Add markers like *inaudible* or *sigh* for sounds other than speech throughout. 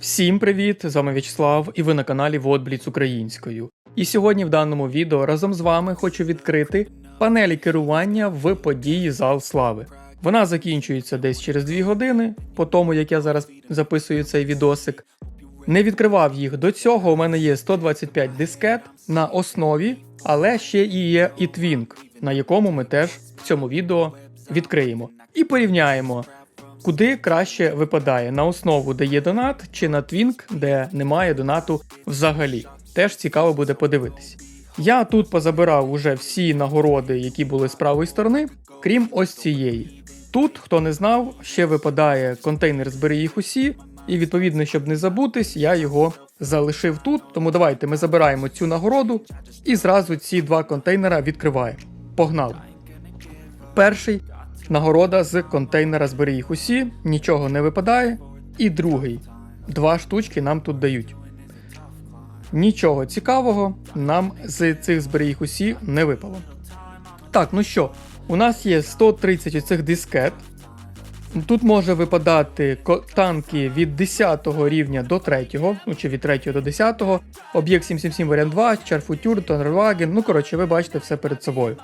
Всім привіт! З вами В'ячеслав і ви на каналі Водбліц Українською. І сьогодні в даному відео разом з вами хочу відкрити панелі керування в події Зал Слави. Вона закінчується десь через 2 години, по тому як я зараз записую цей відосик. Не відкривав їх до цього. У мене є 125 дискет на основі, але ще і є і Twink, на якому ми теж в цьому відео відкриємо. І порівняємо, куди краще випадає на основу, де є донат, чи на Twink, де немає донату взагалі. Теж цікаво буде подивитись. Я тут позабирав уже всі нагороди, які були з правої сторони, крім ось цієї. Тут, хто не знав, ще випадає контейнер Збери їх усі, і відповідно, щоб не забутись, я його залишив тут. Тому давайте ми забираємо цю нагороду і зразу ці два контейнера відкриваємо. Погнали! Перший нагорода з контейнера Збери їх усі, нічого не випадає. І другий. Два штучки нам тут дають. Нічого цікавого нам з цих збери їх усі не випало. Так, ну що, у нас є 130 оцих дискет. Тут може випадати танки від 10 рівня до 3, ну чи від 3 до 10, об'єкт 777 варіант 2, Чарфутюр, Тонерваген, ну коротше, ви бачите все перед собою.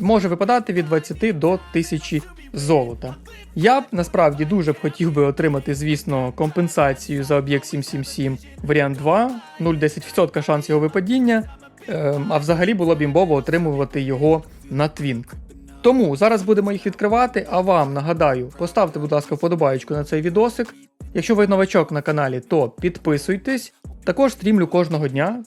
Може випадати від 20 до 1000 золота. Я б насправді дуже б хотів би отримати, звісно, компенсацію за об'єкт 777 варіант 2, 0,10% шанс його випадіння, ем, а взагалі було б імбово отримувати його на твінк. Тому зараз будемо їх відкривати, а вам нагадаю, поставте, будь ласка, вподобаєчку на цей відосик. Якщо ви новачок на каналі, то підписуйтесь. Також стрімлю кожного дня.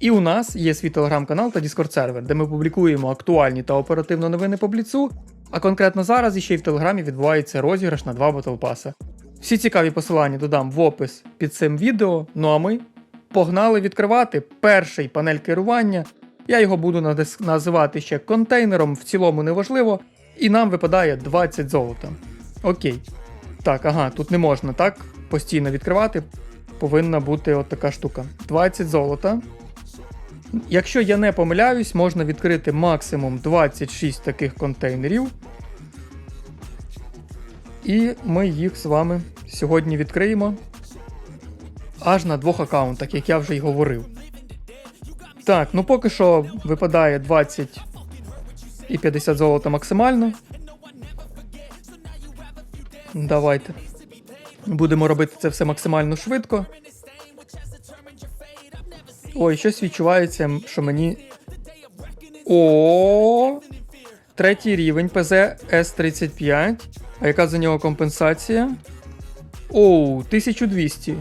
І у нас є свій телеграм-канал та Discord сервер, де ми публікуємо актуальні та оперативно новини по бліцу. А конкретно зараз іще й в телеграмі відбувається розіграш на два Pass. Всі цікаві посилання додам в опис під цим відео. Ну а ми погнали відкривати перший панель керування. Я його буду називати ще контейнером, в цілому неважливо. І нам випадає 20 золота. Окей. Так, ага, тут не можна так постійно відкривати. Повинна бути от така штука. 20 золота. Якщо я не помиляюсь, можна відкрити максимум 26 таких контейнерів. І ми їх з вами сьогодні відкриємо аж на двох аккаунтах, як я вже й говорив. Так, ну поки що випадає 20 і 50 золота максимально. Давайте. Будемо робити це все максимально швидко. Ой, щось відчувається, що мені. О, третій рівень ПЗ С35. А яка за нього компенсація? Оу, 1200.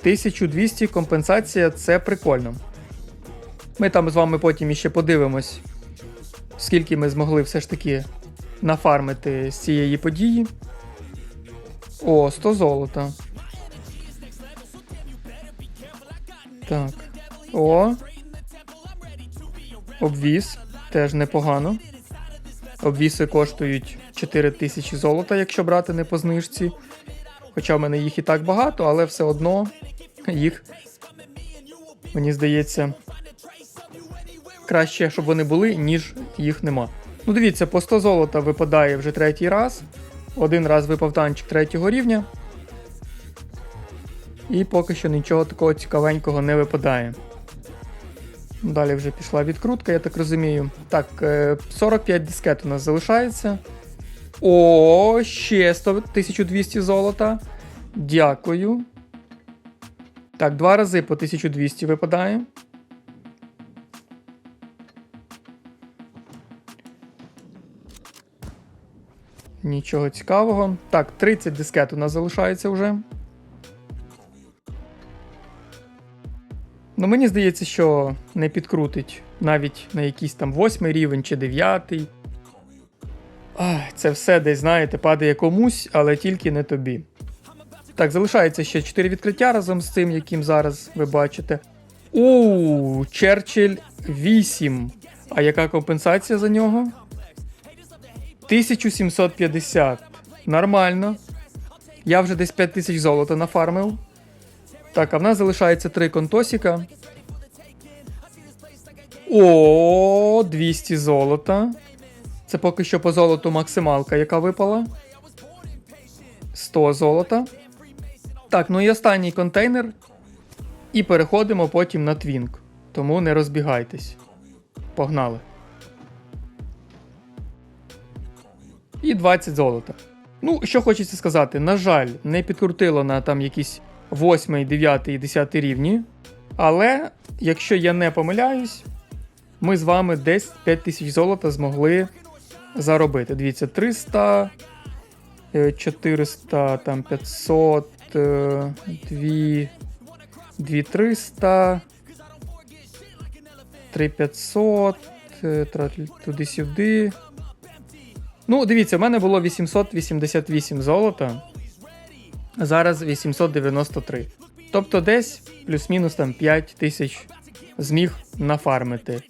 1200 компенсація це прикольно. Ми там з вами потім іще подивимось, скільки ми змогли все ж таки нафармити з цієї події. О, 100 золота. Так. О. Обвіз. Теж непогано. Обвіси коштують 4000 золота, якщо брати не по знижці. Хоча в мене їх і так багато, але все одно їх, мені здається, краще, щоб вони були, ніж їх нема. Ну, дивіться, по 100 золота випадає вже третій раз. Один раз випав танчик третього рівня. І поки що нічого такого цікавенького не випадає. Далі вже пішла відкрутка, я так розумію. Так, е, 45 дискет у нас залишається. О, ще 100, 1200 золота. Дякую. Так, два рази по 1200 випадає. Нічого цікавого. Так, 30 дискет у нас залишається вже. Ну, мені здається, що не підкрутить навіть на якийсь там восьмий рівень чи дев'ятий. Це все десь, знаєте, падає комусь, але тільки не тобі. Так, залишається ще 4 відкриття разом з цим, яким зараз ви бачите. Оу, Черчилль 8. А яка компенсація за нього? 1750. Нормально. Я вже десь 5000 золота нафармив. Так, а в нас залишається 3 контосіка. О, 200 золота. Це поки що по золоту максималка, яка випала. 100 золота. Так, ну і останній контейнер. І переходимо потім на твінк. Тому не розбігайтесь. Погнали. І 20 золота. Ну, що хочеться сказати, на жаль, не підкрутило на там якісь 8, 9 і 10 рівні. Але, якщо я не помиляюсь, ми з вами десь 5000 золота змогли заробити. Дивіться, 300, е, 400, там 500, е, 2, 2300, 3500, е, тра- туди-сюди. Ну, дивіться, в мене було 888 золота. Зараз 893. Тобто десь плюс-мінус там 5 тисяч зміг нафармити.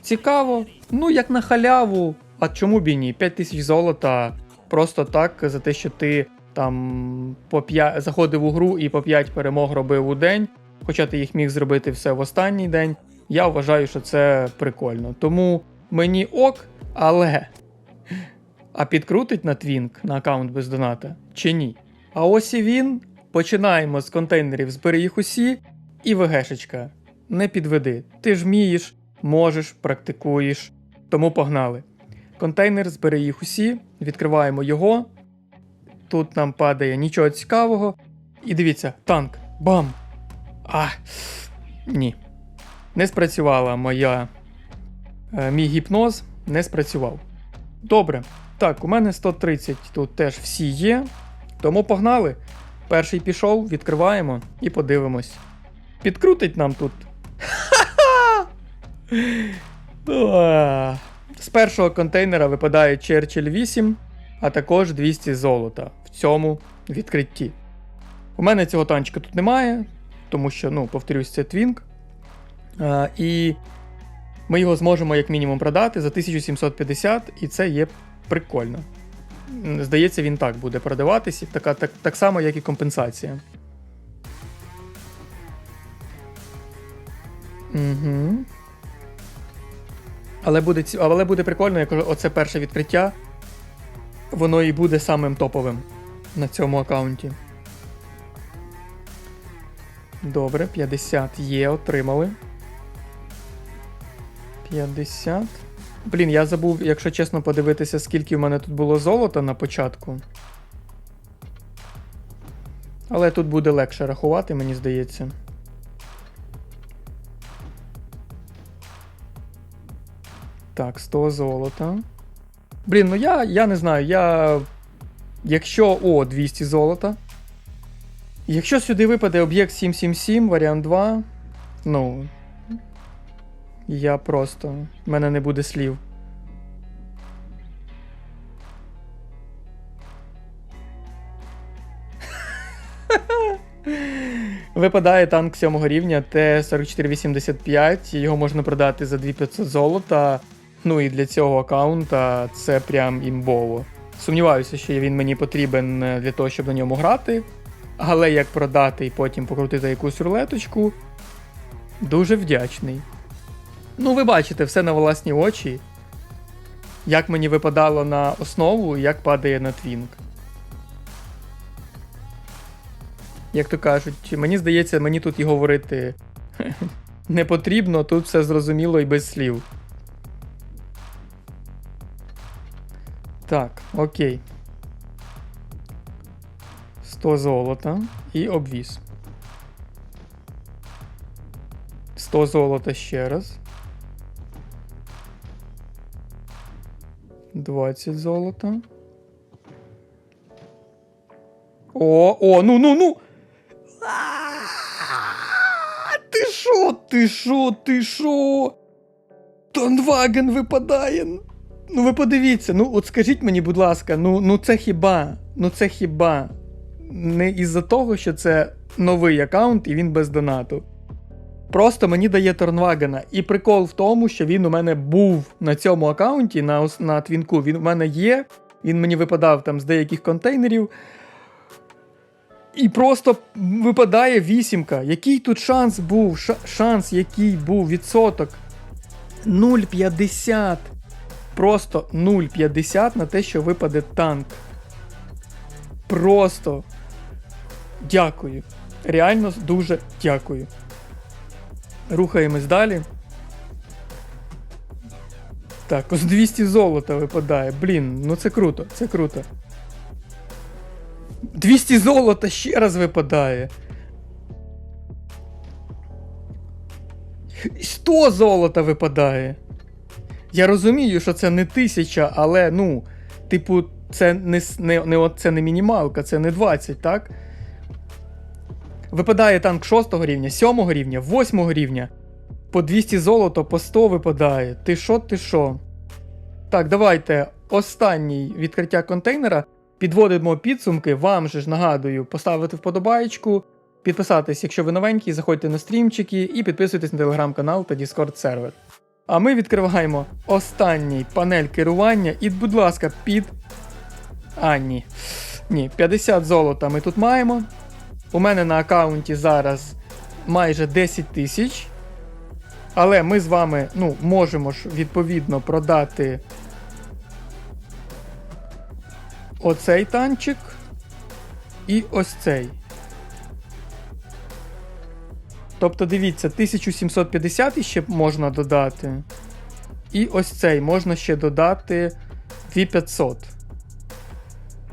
Цікаво. Ну, як на халяву. А чому б і ні? 5 тисяч золота просто так, за те, що ти там по 5, заходив у гру і по 5 перемог робив у день, хоча ти їх міг зробити все в останній день. Я вважаю, що це прикольно. Тому мені ок, але. А підкрутить на твінк на аккаунт без доната чи ні? А ось і він. Починаємо з контейнерів, збери їх усі, і ВГшечка. Не підведи. Ти ж вмієш, можеш, практикуєш. Тому погнали. Контейнер, збери їх усі, відкриваємо його. Тут нам падає нічого цікавого. І дивіться, танк. Бам! А, ні. Не спрацювала моя. е, Мій гіпноз не спрацював. Добре. Так, у мене 130 тут теж всі є. Тому погнали. Перший пішов, відкриваємо і подивимось. Підкрутить нам тут. З першого контейнера випадає Черчилль 8, а також 200 золота в цьому відкритті. У мене цього танчика тут немає, тому що, ну, повторюсь, це твінк. А, і ми його зможемо як мінімум продати за 1750, і це є прикольно. Здається, він так буде продаватися, така, так, так само, як і компенсація. Угу. Але буде, але буде прикольно, як оце перше відкриття. Воно і буде самим топовим на цьому аккаунті. Добре, 50 є, отримали. 50. Блін, я забув, якщо чесно, подивитися, скільки в мене тут було золота на початку. Але тут буде легше рахувати, мені здається. Так, 100 золота. Блін, ну я, я не знаю, я. Якщо. О, 200 золота. Якщо сюди випаде об'єкт 777, варіант 2. Ну. Я просто. В мене не буде слів. *laughs* Випадає танк 7 рівня Т-4485, його можна продати за 2500 золота. Ну і для цього аккаунта це прям імбово. Сумніваюся, що він мені потрібен е, для того, щоб на ньому грати. Але як продати і потім покрутити якусь рулеточку, дуже вдячний. Ну, ви бачите все на власні очі. Як мені випадало на основу, і як падає на твінк. Як то кажуть, мені здається, мені тут і говорити *laughs* не потрібно, тут все зрозуміло і без слів. Так, окей. 100 золота і обвіз. 100 золота ще раз. 20 золота. О, о, ну, ну, ну. Ти шо, ти шо, ти шо? Тонваген випадає. Ну ви подивіться, ну от скажіть мені, будь ласка, ну, ну це хіба? Ну це хіба? Не із-за того, що це новий аккаунт і він без донату. Просто мені дає Торнвагена. І прикол в тому, що він у мене був на цьому аккаунті, на, на твінку. Він у мене є. Він мені випадав там з деяких контейнерів. І просто випадає вісімка. Який тут шанс був? Ша- шанс, який був відсоток? 0,50. Просто 0,50 на те, що випаде танк. Просто. дякую. Реально дуже дякую. Рухаємось далі. Так, ось 200 золота випадає. Блін, ну це круто, це круто. 200 золота ще раз випадає. 100 золота випадає. Я розумію, що це не тисяча, але ну, типу, це не, не, не, це не мінімалка, це не 20, так? Випадає танк 6 рівня, 7 рівня, 8 рівня. По 200 золото, по 100 випадає. Ти що, ти що? Так, давайте. Останній відкриття контейнера. Підводимо підсумки. Вам же ж нагадую, поставити вподобайку, підписатись, якщо ви новенькі, заходьте на стрімчики і підписуйтесь на телеграм-канал та Discord сервер. А ми відкриваємо останній панель керування. І, будь ласка, під. А, ні. Ні, 50 золота ми тут маємо. У мене на аккаунті зараз майже 10 тисяч. Але ми з вами ну, можемо ж відповідно продати оцей танчик і ось цей. Тобто, дивіться, 1750 ще можна додати. І ось цей можна ще додати 2500.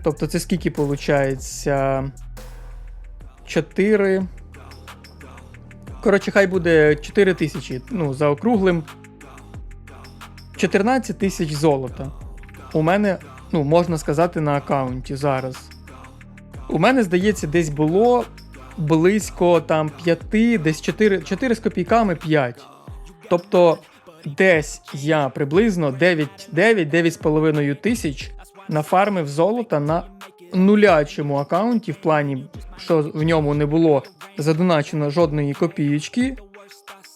Тобто, це скільки виходить? 4. Коротше, хай буде 4 тисячі. Ну, за округлим. 14 тисяч золота. У мене, ну, можна сказати, на аккаунті зараз. У мене, здається, десь було близько там 5, десь 4, 4 з копійками 5. Тобто, десь я приблизно 9-9,5 тисяч нафармив золота на нулячому аккаунті, в плані, що в ньому не було задоначено жодної копієчки,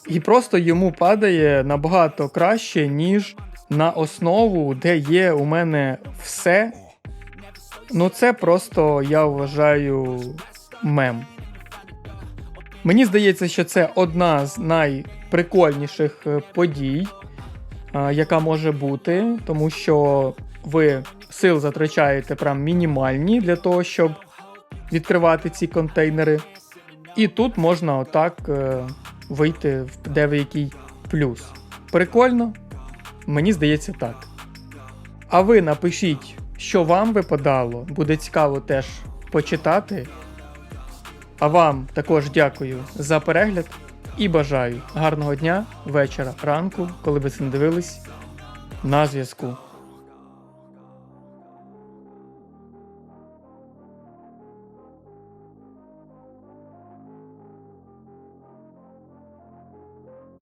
і просто йому падає набагато краще, ніж на основу, де є у мене все. Ну, це просто, я вважаю, мем. Мені здається, що це одна з найприкольніших е, подій, яка може бути, тому що ви сил затрачаєте прям мінімальні для того, щоб відкривати ці контейнери. І тут можна отак е, вийти в деякий плюс. Прикольно? Мені здається так. А ви напишіть, що вам випадало, буде цікаво теж почитати. А вам також дякую за перегляд і бажаю гарного дня, вечора, ранку, коли ви це не дивились. На зв'язку.